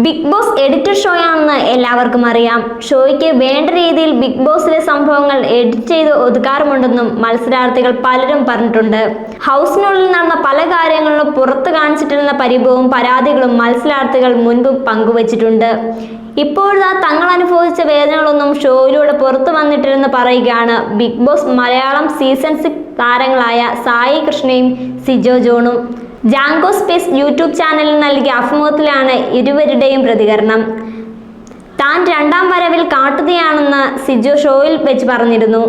Big boss edited ഷോയാണെന്ന് എല്ലാവർക്കും അറിയാം. ഷോയ്ക്ക് വേണ്ട രീതിയിൽ ബിഗ് ബോസിലെ സംഭവങ്ങൾ എഡിറ്റ് ചെയ്ത് ഒതുക്കാറുമുണ്ടെന്നും മത്സരാർത്ഥികൾ പലരും പറഞ്ഞിട്ടുണ്ട്. ഹൗസിനുള്ളിൽ നടന്ന പല കാര്യങ്ങളിലും പുറത്ത് കാണിച്ചിട്ടിരുന്ന പരിഭവവും പരാതികളും മത്സരാർത്ഥികൾ മുൻപ് പങ്കുവച്ചിട്ടുണ്ട്. ഇപ്പോഴാ തങ്ങൾ അനുഭവിച്ച വേദനകളൊന്നും ഷോയിലൂടെ പുറത്തു വന്നിട്ടില്ലെന്ന് പറയുകയാണ് Big Boss Malayalam season six താരങ്ങളായ സായി കൃഷ്ണയും സിജോ ജോണും. ജാങ്കോ സ്പേസ് യൂട്യൂബ് ചാനലിൽ നൽകിയ അഭിമുഖത്തിലാണ് ഇരുവരുടെയും പ്രതികരണം. താൻ രണ്ടാം വരവിൽ കാട്ടുതീയാണെന്ന് സിജോ ഷോയിൽ വെച്ച് പറഞ്ഞിരുന്നു.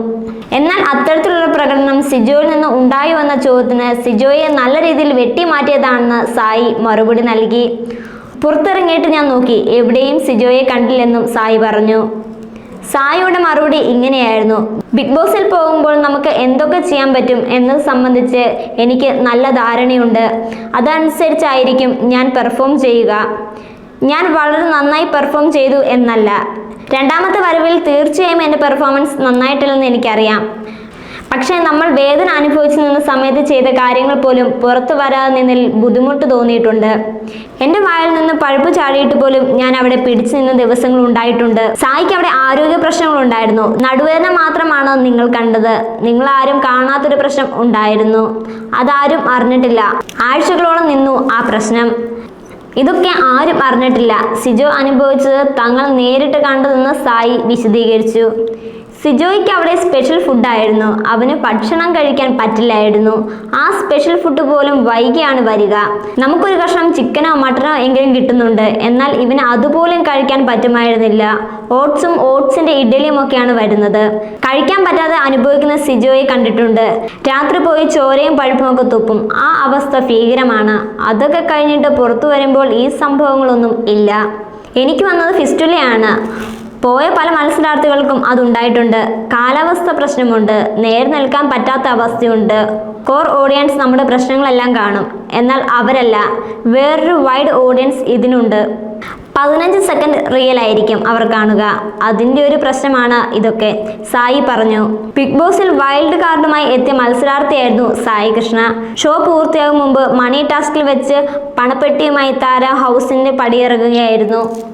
എന്നാൽ അത്തരത്തിലുള്ള പ്രകടനം സിജോയിൽ നിന്ന് ഉണ്ടായോ എന്ന ചോദ്യത്തിന് സിജോയെ നല്ല രീതിയിൽ വെട്ടിമാറ്റിയതാണെന്ന് സായി മറുപടി നൽകി. പുറത്തിറങ്ങിയിട്ട് ഞാൻ നോക്കി എവിടെയും സിജോയെ കണ്ടില്ലെന്നും സായി പറഞ്ഞു. സായിയുടെ മറുപടി ഇങ്ങനെയായിരുന്നു. ബിഗ് ബോസിൽ പോകുമ്പോൾ നമുക്ക് എന്തൊക്കെ ചെയ്യാൻ പറ്റും എന്നത് സംബന്ധിച്ച് എനിക്ക് നല്ല ധാരണയുണ്ട്. അതനുസരിച്ചായിരിക്കും ഞാൻ പെർഫോം ചെയ്യുക. ഞാൻ വളരെ നന്നായി പെർഫോം ചെയ്തു എന്നല്ല. രണ്ടാമത്തെ വരവിൽ തീർച്ചയായും എന്റെ പെർഫോമൻസ് നന്നായിട്ടില്ലെന്ന് എനിക്കറിയാം. പക്ഷേ നമ്മൾ വേദന അനുഭവിച്ചു നിന്ന സമയത്ത് ചെയ്ത കാര്യങ്ങൾ പോലും പുറത്തു വരാതെ നിന്നിൽ ബുദ്ധിമുട്ട് തോന്നിയിട്ടുണ്ട്. എന്റെ വായിൽ നിന്ന് പഴുപ്പ് ചാടിയിട്ട് പോലും ഞാൻ അവിടെ പിടിച്ചു നിന്ന ദിവസങ്ങൾ ഉണ്ടായിട്ടുണ്ട്. സായിക്ക് അവിടെ ആരോഗ്യ പ്രശ്നങ്ങൾ ഉണ്ടായിരുന്നു. നടുവേദന മാത്രമാണ് നിങ്ങൾ കണ്ടത്? നിങ്ങൾ ആരും കാണാത്തൊരു പ്രശ്നം ഉണ്ടായിരുന്നു. അതാരും അറിഞ്ഞിട്ടില്ല. ആഴ്ചകളോളം നിന്നു ആ പ്രശ്നം. ഇതൊക്കെ ആരും അറിഞ്ഞിട്ടില്ല. സിജോ അനുഭവിച്ചത് തങ്ങൾ നേരിട്ട് കണ്ടതെന്ന് സായി വിശദീകരിച്ചു. സിജോയ്ക്ക് അവിടെ സ്പെഷ്യൽ ഫുഡായിരുന്നു അവന് ഭക്ഷണം കഴിക്കാൻ പറ്റില്ലായിരുന്നു. ആ സ്പെഷ്യൽ ഫുഡ് പോലും വൈകിയാണ് വരിക. നമുക്കൊരു കഷ്ണം ചിക്കനോ മട്ടനോ എങ്കിലും കിട്ടുന്നുണ്ട്. എന്നാൽ ഇവന് അതുപോലും കഴിക്കാൻ പറ്റുമായിരുന്നില്ല. ഓട്സും ഓട്സിന്റെ ഇഡലിയും ഒക്കെയാണ് വരുന്നത്. കഴിക്കാൻ പറ്റാതെ അനുഭവിക്കുന്ന സിജോയെ കണ്ടിട്ടുണ്ട്. രാത്രി പോയി ചോരയും പഴുപ്പും ഒക്കെ തുപ്പും. ആ അവസ്ഥ ഭീകരമാണ്. അതൊക്കെ കഴിഞ്ഞിട്ട് പുറത്തു വരുമ്പോൾ ഈ സംഭവങ്ങളൊന്നും ഇല്ല. എനിക്ക് വന്നത് ഫിസ്റ്റുലയാണ്. പോയ പല മത്സരാർത്ഥികൾക്കും അതുണ്ടായിട്ടുണ്ട്. കാലാവസ്ഥ പ്രശ്നമുണ്ട്. നേർ നിൽക്കാൻ പറ്റാത്ത അവസ്ഥയുണ്ട്. കോർ ഓഡിയൻസ് നമ്മുടെ പ്രശ്നങ്ങളെല്ലാം കാണും. എന്നാൽ അവരല്ല വേറൊരു വൈഡ് ഓഡിയൻസ് ഇതിനുണ്ട്. പതിനഞ്ച് സെക്കൻഡ് റിയൽ ആയിരിക്കും അവർ കാണുക. അതിന്റെ ഒരു പ്രശ്നമാണ് ഇതൊക്കെ. സായി പറഞ്ഞു. ബിഗ് ബോസിൽ വൈൽഡ് കാർഡുമായി എത്തിയ മത്സരാർത്ഥിയായിരുന്നു സായി കൃഷ്ണ. ഷോ പൂർത്തിയാകും മുമ്പ് മണി ടാസ്കിൽ വെച്ച് പണപ്പെട്ടിയുമായി താര ഹൗസിന്റെ പടിയിറങ്ങുകയായിരുന്നു.